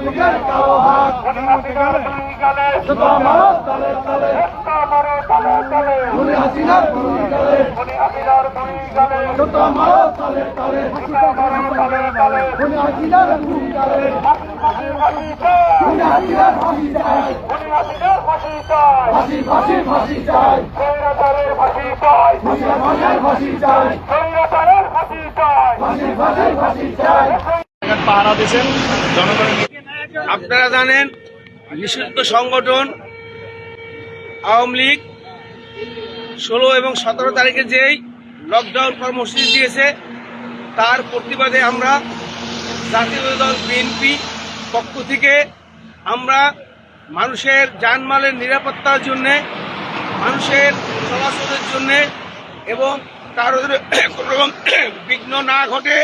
লীগের কালো হাত তালে তালে হাসিনার খুনি গালে জুতা মারো তালে তালে হাসিনার খুনি গালে হাসিনার ফাঁসি চাই ফাঁসি ফাঁসি ফাঁসি চাই জনগণের আপনারা জানেন নিষিদ্ধ সংগঠন আওয়ামী লীগ ষোলো এবং সতেরো তারিখে যেই লকডাউন কর্মসূচি দিয়েছে, তার প্রতিবাদে আমরা জাতীয় দল বিএনপি পক্ষ থেকে আমরা মানুষের যানমালের নিরাপত্তার জন্যে, মানুষের চলাচলের জন্যে এবং যেন কোনো রকম বিঘ্ন না ঘটে,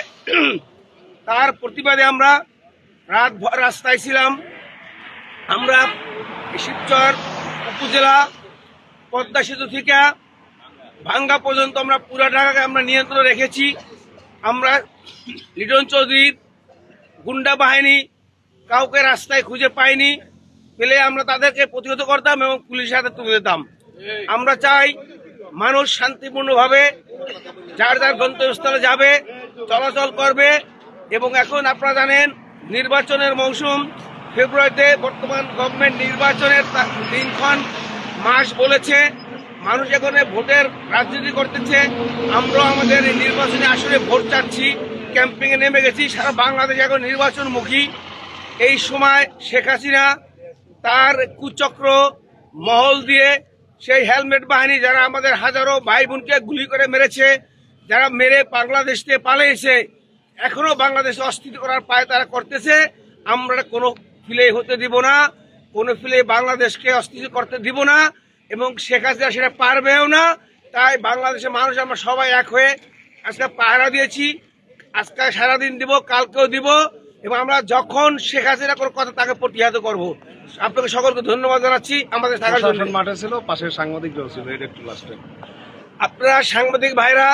তার প্রতিবাদে আমরা রাত রাস্তায় ছিলাম। আমরা শিবচর উপজেলা পদ্মা সেতু থেকে ভাঙ্গা পর্যন্ত আমরা পুরা ঢাকাকে আমরা নিয়ন্ত্রণ রেখেছি। আমরা লিটন চৌধুরীর গুন্ডা বাহিনী কাউকে রাস্তায় খুঁজে পাইনি। পেলে আমরা তাদেরকে প্রতিহত করতাম এবং পুলিশের হাতে তুলে দিতাম। আমরা চাই মানুষ শান্তিপূর্ণভাবে যার যার গন্তব্যস্থলে যাবে, চলাচল করবে এবং এখন আপনারা জানেন নির্বাচনের মৌসুম, ফেব্রুয়ারিতে বর্তমান গভর্নমেন্ট নির্বাচনের দিনক্ষণ মাস বলেছে। মানুষ এখানে ভোটের রাজনীতি করতেছে। আমরা আমাদের এই নির্বাচনী আসরে ভোট চাচ্ছি ক্যাম্পিংয়ে নেমে গেছি। সারা বাংলাদেশ এখন নির্বাচনমুখী। এই সময় শেখ হাসিনা তার কুচক্র, মহল দিয়ে সেই হেলমেট বাহিনী যারা আমাদের হাজারো ভাই বোনকে গুলি করে মেরেছে, যারা মেরে বাংলাদেশ থেকে পালিয়েছে এখনও বাংলাদেশে অস্থিতি করার পায় তারা করতেছে। আমরা কোনো ফিলে হতে দিব না কোনো ফিলে বাংলাদেশকে অস্থিতি করতে দিব না এবং শেখ হাসিনা সেটা পারবেও না। তাই বাংলাদেশের মানুষ আমরা সবাই এক হয়ে আজকে পাহারা দিয়েছি আজকে সারাদিন দিব কালকেও দিব এবং আমরা যখন শেখ হাসিনা কোনো কথা তাকে প্রতিহত করব। আপনাকে সকলকে ধন্যবাদ জানাচ্ছি আমাদের থাকার জন্য। মাঠে ছিল পাশের সাংবাদিকরাও ছিল এটা একটু লাস্টে আপনারা সাংবাদিক ভাইরা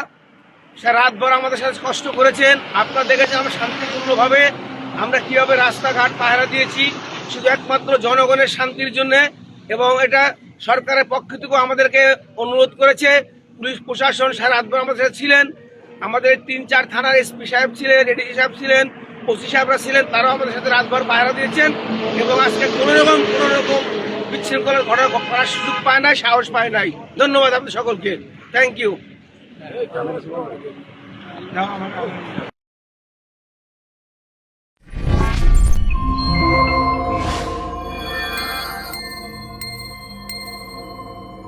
সে রাতভর আমাদের সাথে কষ্ট করেছেন। আপনারা দেখেছেন আমরা শান্তিপূর্ণভাবে আমরা কীভাবে রাস্তাঘাট পাহারা দিয়েছি। শুধু একমাত্র জনগণের শান্তির জন্য এবং এটা সরকারের পক্ষ থেকেও আমাদেরকে অনুরোধ করেছে। পুলিশ প্রশাসন সারা রাতভর আমাদের সাথে ছিলেন। আমাদের তিন চার থানার এসপি সাহেব ছিলেন এডিসি সাহেব ছিলেন, ওসি সাহেবরা ছিলেন, তারাও আমাদের সাথে রাতভর পাহারা দিয়েছেন এবং আজকে কোনো রকম কোনো রকম বিশৃঙ্খলার ঘটনা করার সুযোগ পায় নাই, সাহস পায় নাই। ধন্যবাদ আপনাদের সকলকে। থ্যাংক ইউ না